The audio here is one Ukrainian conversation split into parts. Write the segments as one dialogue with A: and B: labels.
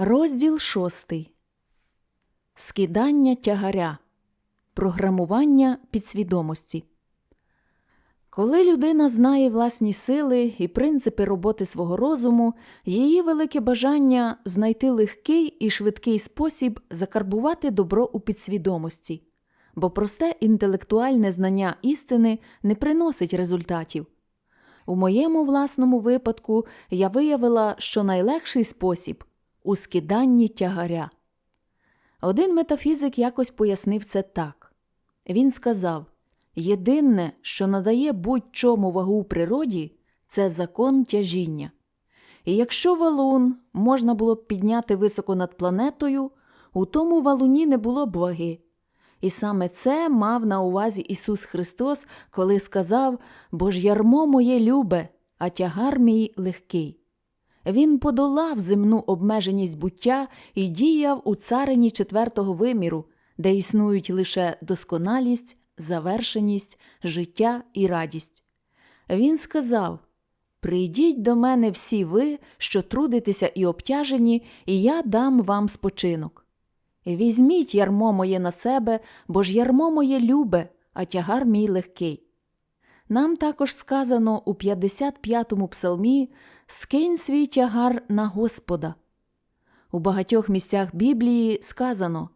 A: Розділ шостий. Скидання тягаря. Програмування підсвідомості. Коли людина знає власні сили і принципи роботи свого розуму, її велике бажання знайти легкий і швидкий спосіб закарбувати добро у підсвідомості, бо просте інтелектуальне знання істини не приносить результатів. У моєму власному випадку я виявила, що найлегший спосіб у скиданні тягаря. Один метафізик якось пояснив це так. Він сказав: єдине, що надає будь-чому вагу у природі, це закон тяжіння. І якщо валун можна було б підняти високо над планетою, у тому валуні не було б ваги. І саме це мав на увазі Ісус Христос, коли сказав: Бо ж ярмо моє любе, а тягар мій легкий. Він подолав земну обмеженість буття і діяв у царині четвертого виміру, де існують лише досконалість, завершеність, життя і радість. Він сказав: Прийдіть до мене всі ви, що трудитеся і обтяжені, і я дам вам спочинок. Візьміть ярмо моє на себе, бо ж ярмо моє любе, а тягар мій легкий. Нам також сказано у 55-му псалмі Скинь свій тягар на Господа. У багатьох місцях Біблії сказано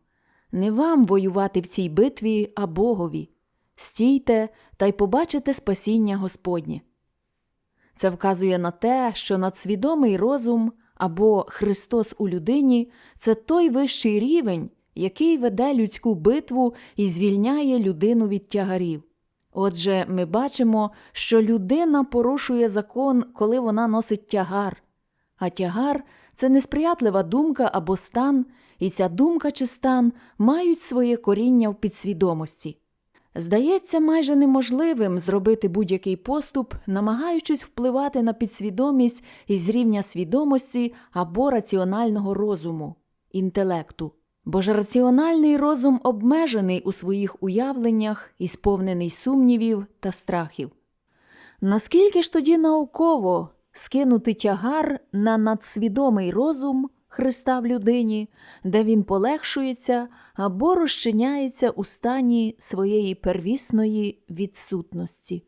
A: Не вам воювати в цій битві, а Богові. Стійте та й побачите спасіння Господнє. Це вказує на те, що надсвідомий розум або Христос у людині це той вищий рівень, який веде людську битву і звільняє людину від тягарів. Отже, ми бачимо, що людина порушує закон, коли вона носить тягар, а тягар це несприятлива думка або стан, і ця думка чи стан мають своє коріння в підсвідомості. Здається майже неможливим зробити будь-який поступ, намагаючись впливати на підсвідомість із рівня свідомості або раціонального розуму, інтелекту. Бо ж раціональний розум обмежений у своїх уявленнях і сповнений сумнівів та страхів. Наскільки ж тоді науково скинути тягар на надсвідомий розум Христа в людині, де він полегшується або розчиняється у стані своєї первісної відсутності?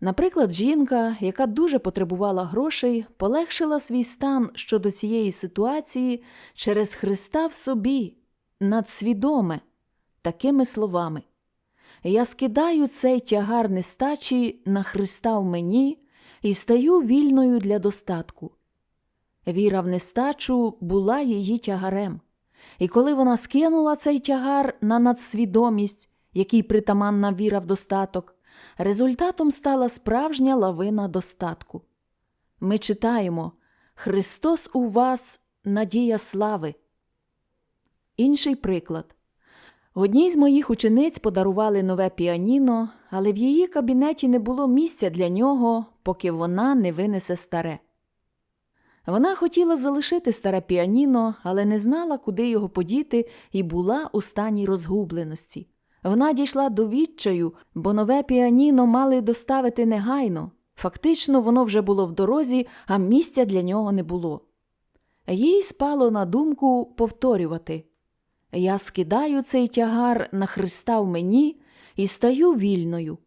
A: Наприклад, жінка, яка дуже потребувала грошей, полегшила свій стан щодо цієї ситуації через Христа в собі, надсвідоме, такими словами. Я скидаю цей тягар нестачі на Христа в мені і стаю вільною для достатку. Віра в нестачу була її тягарем, і коли вона скинула цей тягар на надсвідомість, який притаманна віра в достаток, результатом стала справжня лавина достатку. Ми читаємо Христос у вас надія слави. Інший приклад. Одній з моїх учениць подарували нове піаніно, але в її кабінеті не було місця для нього, поки вона не винесе старе. Вона хотіла залишити старе піаніно, але не знала, куди його подіти, і була у стані розгубленості. Вона дійшла до відчаю, бо нове піаніно мали доставити негайно. Фактично, воно вже було в дорозі, а місця для нього не було. Їй спало на думку повторювати Я скидаю цей тягар на Христа в мені і стаю вільною.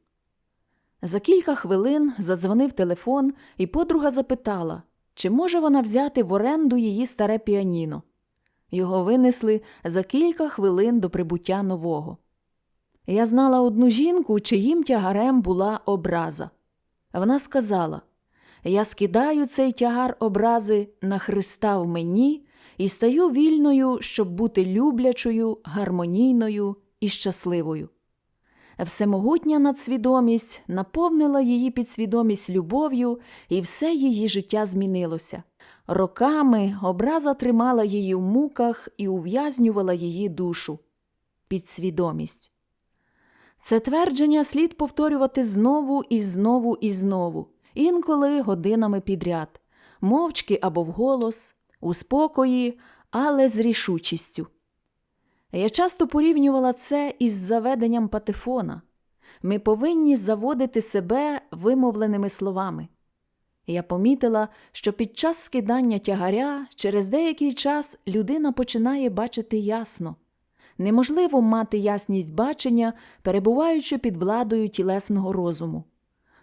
A: За кілька хвилин задзвонив телефон, і подруга запитала, чи може вона взяти в оренду її старе піаніно. Його винесли за кілька хвилин до прибуття нового. Я знала одну жінку, чиїм тягарем була образа. Вона сказала: Я скидаю цей тягар образи на Христа в мені і стаю вільною, щоб бути люблячою, гармонійною і щасливою. Всемогутня надсвідомість наповнила її підсвідомість любов'ю, і все її життя змінилося. Роками образа тримала її в муках і ув'язнювала її душу. Підсвідомість. Це твердження слід повторювати знову і знову і знову, інколи годинами підряд, мовчки або вголос, у спокої, але з рішучістю. Я часто порівнювала це із заведенням патефона. Ми повинні заводити себе вимовленими словами. Я помітила, що під час скидання тягаря через деякий час людина починає бачити ясно. Неможливо мати ясність бачення, перебуваючи під владою тілесного розуму.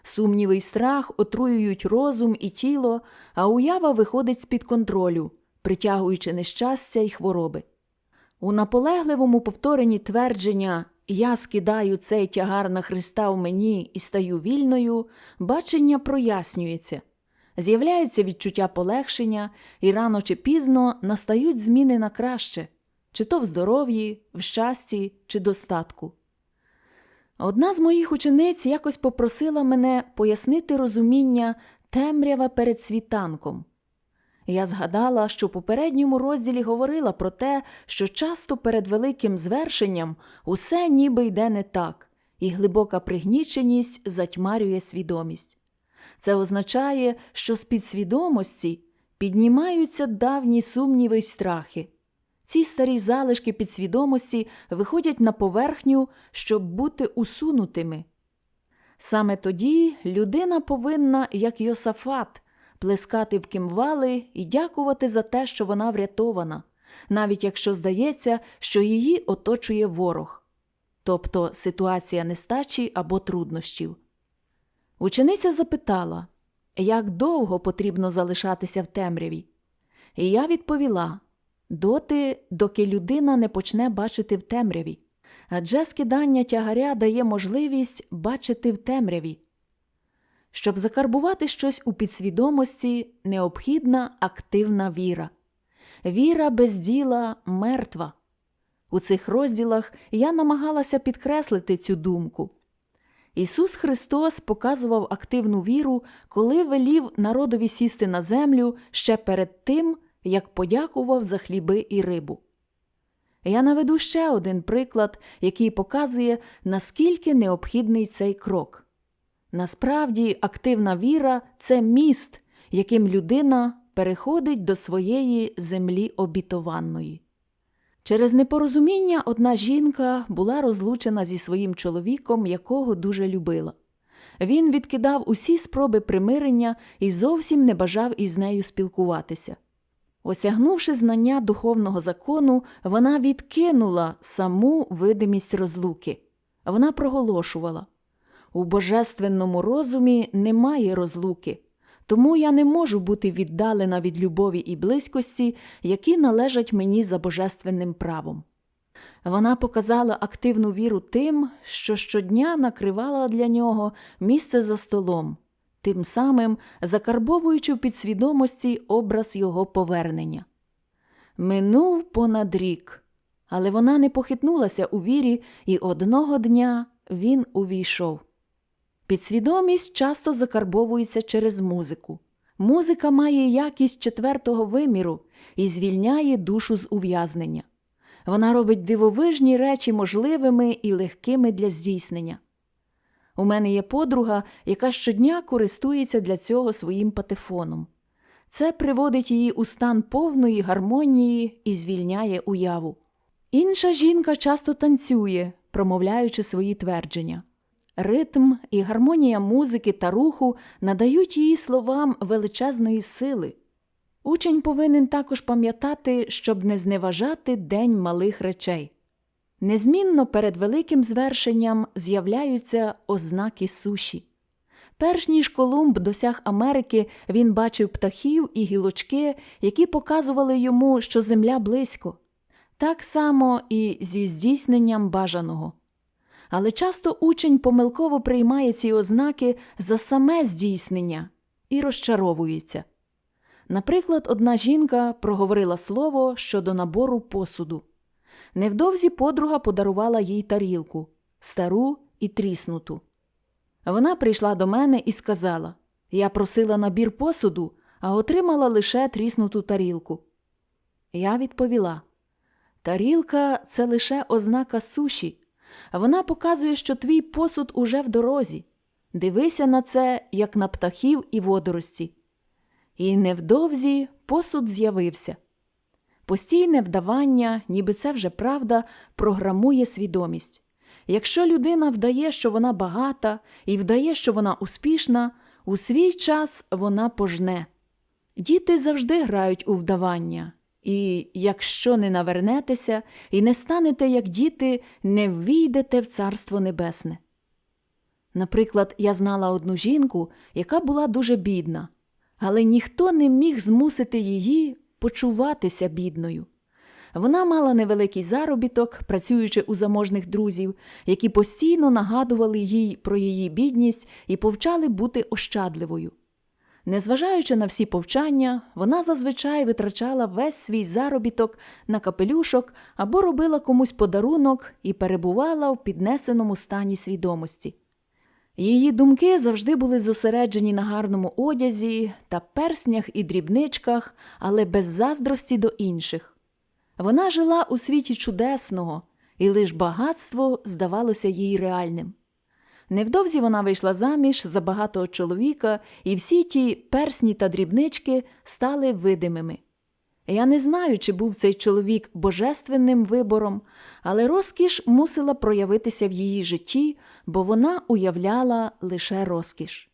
A: Сумніви й страх отруюють розум і тіло, а уява виходить з-під контролю, притягуючи нещастя й хвороби. У наполегливому повторенні твердження Я скидаю цей тягар на Христа в мені і стаю вільною, бачення прояснюється. З'являється відчуття полегшення, і рано чи пізно настають зміни на краще, чи то в здоров'ї, в щасті, чи достатку. Одна з моїх учениць якось попросила мене пояснити розуміння темрява перед світанком. Я згадала, що в попередньому розділі говорила про те, що часто перед великим звершенням усе ніби йде не так, і глибока пригніченість затьмарює свідомість. Це означає, що з підсвідомості піднімаються давні сумніви й страхи. Ці старі залишки підсвідомості виходять на поверхню, щоб бути усунутими. Саме тоді людина повинна, як Йосафат, плескати в кимвали і дякувати за те, що вона врятована, навіть якщо здається, що її оточує ворог, тобто ситуація нестачі або труднощів. Учениця запитала, як довго потрібно залишатися в темряві. І я відповіла доти, доки людина не почне бачити в темряві, адже скидання тягаря дає можливість бачити в темряві. Щоб закарбувати щось у підсвідомості, необхідна активна віра. Віра без діла мертва. У цих розділах я намагалася підкреслити цю думку. Ісус Христос показував активну віру, коли велів народові сісти на землю ще перед тим, як подякував за хліби і рибу. Я наведу ще один приклад, який показує, наскільки необхідний цей крок. Насправді, активна віра це міст, яким людина переходить до своєї землі обітованої. Через непорозуміння одна жінка була розлучена зі своїм чоловіком, якого дуже любила. Він відкидав усі спроби примирення і зовсім не бажав із нею спілкуватися. Осягнувши знання духовного закону, вона відкинула саму видимість розлуки. Вона проголошувала у божественному розумі немає розлуки, тому я не можу бути віддалена від любові і близькості, які належать мені за божественним правом. Вона показала активну віру тим, що щодня накривала для нього місце за столом, тим самим закарбовуючи в підсвідомості образ його повернення. Минув понад рік, але вона не похитнулася у вірі, і одного дня він увійшов. Підсвідомість часто закарбовується через музику. Музика має якість четвертого виміру і звільняє душу з ув'язнення. Вона робить дивовижні речі можливими і легкими для здійснення. У мене є подруга, яка щодня користується для цього своїм патефоном. Це приводить її у стан повної гармонії і звільняє уяву. Інша жінка часто танцює, промовляючи свої твердження. Ритм і гармонія музики та руху надають її словам величезної сили. Учень повинен також пам'ятати, щоб не зневажати день малих речей. Незмінно перед великим звершенням з'являються ознаки суші. Перш ніж Колумб досяг Америки, він бачив птахів і гілочки, які показували йому, що земля близько, так само і зі здійсненням бажаного. Але часто учень помилково приймає ці ознаки за саме здійснення і розчаровується. Наприклад, одна жінка проговорила слово щодо набору посуду. Невдовзі подруга подарувала їй тарілку стару і тріснуту. Вона прийшла до мене і сказала Я просила набір посуду, а отримала лише тріснуту тарілку. Я відповіла Тарілка це лише ознака суші. Вона показує, що твій посуд уже в дорозі. Дивися на це, як на птахів і водорості. І невдовзі посуд з'явився. Постійне вдавання, ніби це вже правда, програмує свідомість. Якщо людина вдає, що вона багата, і вдає, що вона успішна, У свій час вона пожне. Діти завжди грають у вдавання, і якщо не навернетеся і не станете, як діти, не ввійдете в Царство Небесне. Наприклад, я знала одну жінку, яка була дуже бідна, але ніхто не міг змусити її почуватися бідною. Вона мала невеликий заробіток, працюючи у заможних друзів, які постійно нагадували їй про її бідність і повчали бути ощадливою. Незважаючи на всі повчання, вона зазвичай витрачала весь свій заробіток на капелюшок або робила комусь подарунок і перебувала в піднесеному стані свідомості. Її думки завжди були зосереджені на гарному одязі та перснях і дрібничках, але без заздрості до інших. Вона жила у світі чудесного, і лиш багатство здавалося їй реальним. Невдовзі вона вийшла заміж за багатого чоловіка, і всі ті персні та дрібнички стали видимими. Я не знаю, чи був цей чоловік божественним вибором, але розкіш мусила проявитися в її житті, бо вона уявляла лише розкіш.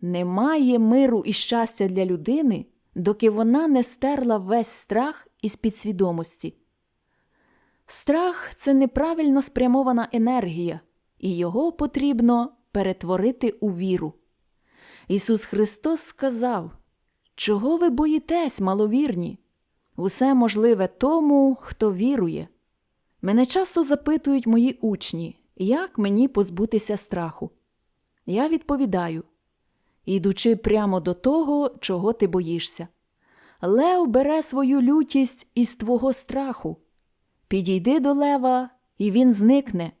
A: Немає миру і щастя для людини, доки вона не стерла весь страх із підсвідомості. Страх це неправильно спрямована енергія, і його потрібно перетворити у віру. Ісус Христос сказав, Чого ви боїтесь, маловірні? Усе можливе тому, хто вірує. Мене часто запитують мої учні, як мені позбутися страху. Я відповідаю ідучи прямо до того, чого ти боїшся. Лев бере свою лютість із твого страху. Підійди до лева, і він зникне.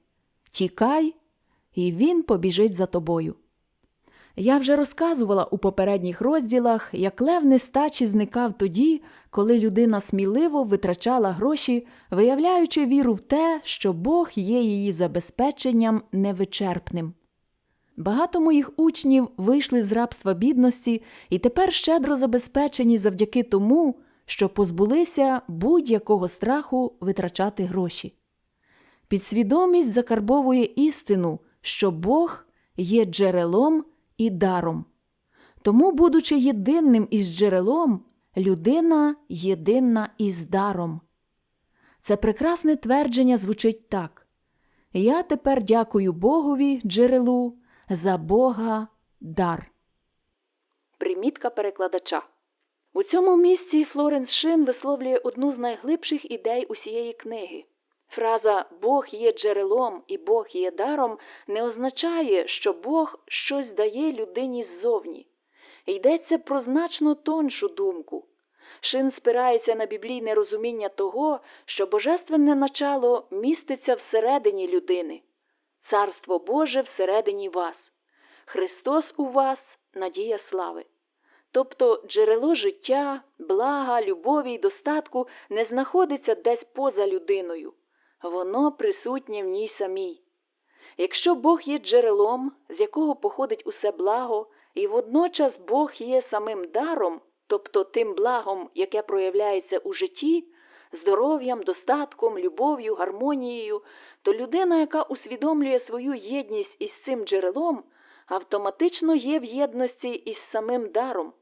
A: Тікай, і він побіжить за тобою. Я вже розказувала у попередніх розділах, як лев нестачі зникав тоді, коли людина сміливо витрачала гроші, виявляючи віру в те, що Бог є її забезпеченням невичерпним. Багато моїх учнів вийшли з рабства бідності і тепер щедро забезпечені завдяки тому, що позбулися будь-якого страху витрачати гроші. Підсвідомість закарбовує істину, що Бог є джерелом і даром. Тому, будучи єдинним із джерелом, людина єдина із даром. Це прекрасне твердження звучить так. Я тепер дякую Богові, джерелу, за Бога дар. Примітка перекладача. У цьому місці Флоренс Шин висловлює одну з найглибших ідей усієї книги. Фраза Бог є джерелом і Бог є даром не означає, що Бог щось дає людині ззовні. Йдеться про значно тоншу думку. Шин спирається на біблійне розуміння того, що божественне начало міститься всередині людини, Царство Боже всередині вас, Христос у вас надія слави. Тобто джерело життя, блага, любові й достатку не знаходиться десь поза людиною, воно присутнє в ній самій. Якщо Бог є джерелом, з якого походить усе благо, і водночас Бог є самим даром, тобто тим благом, яке проявляється у житті, здоров'ям, достатком, любов'ю, гармонією, то людина, яка усвідомлює свою єдність із цим джерелом, автоматично є в єдності із самим даром.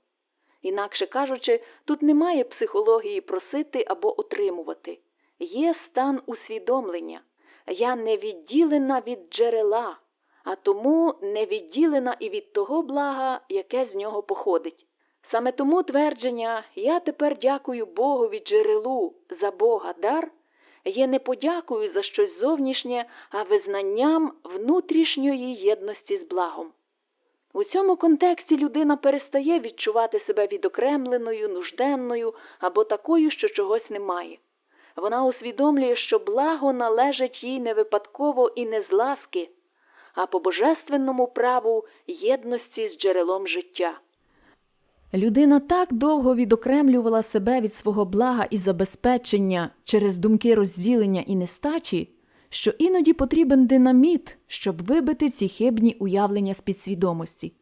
A: Інакше кажучи, тут немає психології просити або отримувати. Є стан усвідомлення. Я не відділена від джерела, а тому не відділена і від того блага, яке з нього походить. Саме тому твердження Я тепер дякую Богові джерелу за Бога дар є не подякою за щось зовнішнє, а визнанням внутрішньої єдності з благом. У цьому контексті людина перестає відчувати себе відокремленою, нужденною або такою, що чогось немає. Вона усвідомлює, що благо належить їй не випадково і не з ласки, а по божественному праву єдності з джерелом життя. Людина так довго відокремлювала себе від свого блага і забезпечення через думки розділення і нестачі, що іноді потрібен динаміт, щоб вибити ці хибні уявлення з підсвідомості.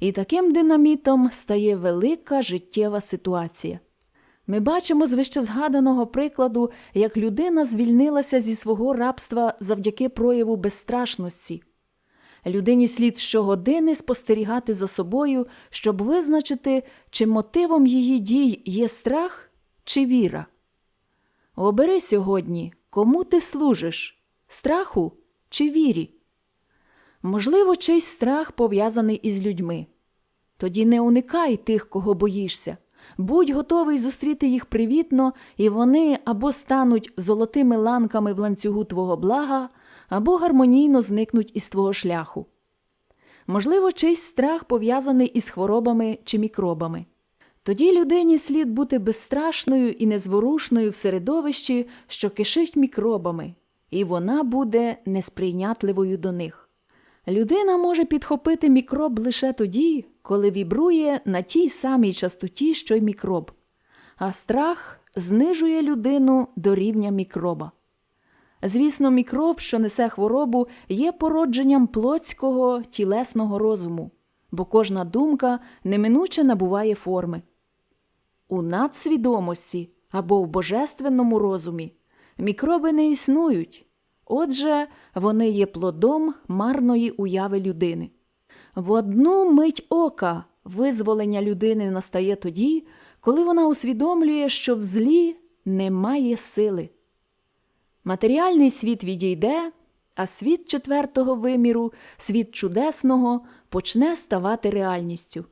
A: І таким динамітом стає велика життєва ситуація. Ми бачимо з вищезгаданого прикладу, як людина звільнилася зі свого рабства завдяки прояву безстрашності. Людині слід щогодини спостерігати за собою, щоб визначити, чи мотивом її дій є страх чи віра. Обери сьогодні, кому ти служиш страху чи вірі. Можливо, чийсь страх пов'язаний із людьми. Тоді не уникай тих, кого боїшся. Будь готовий зустріти їх привітно, і вони або стануть золотими ланками в ланцюгу твого блага, або гармонійно зникнуть із твого шляху. Можливо, чийсь страх пов'язаний із хворобами чи мікробами. Тоді людині слід бути безстрашною і незворушною в середовищі, що кишить мікробами, і вона буде несприйнятливою до них. Людина може підхопити мікроб лише тоді, коли вібрує на тій самій частоті, що й мікроб, а страх знижує людину до рівня мікроба. Звісно, мікроб, що несе хворобу, є породженням плотського тілесного розуму, бо кожна думка неминуче набуває форми. У надсвідомості або в божественному розумі мікроби не існують, отже, вони є плодом марної уяви людини. В одну мить ока визволення людини настає тоді, коли вона усвідомлює, що в злі немає сили. Матеріальний світ відійде, а світ четвертого виміру, світ чудесного, почне ставати реальністю.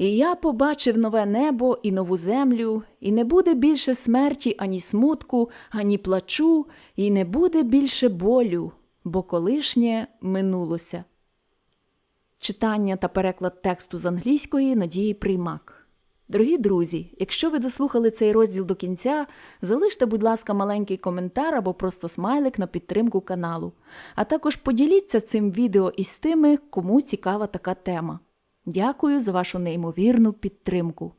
A: І я побачив нове небо і нову землю, і не буде більше смерті ані смутку, ані плачу, і не буде більше болю, бо колишнє минулося. Читання та переклад тексту з англійської Надії Приймак. Дорогі друзі, якщо ви дослухали цей розділ до кінця, залиште, будь ласка, маленький коментар або просто смайлик на підтримку каналу. А також поділіться цим відео із тими, кому цікава така тема. Дякую за вашу неймовірну підтримку.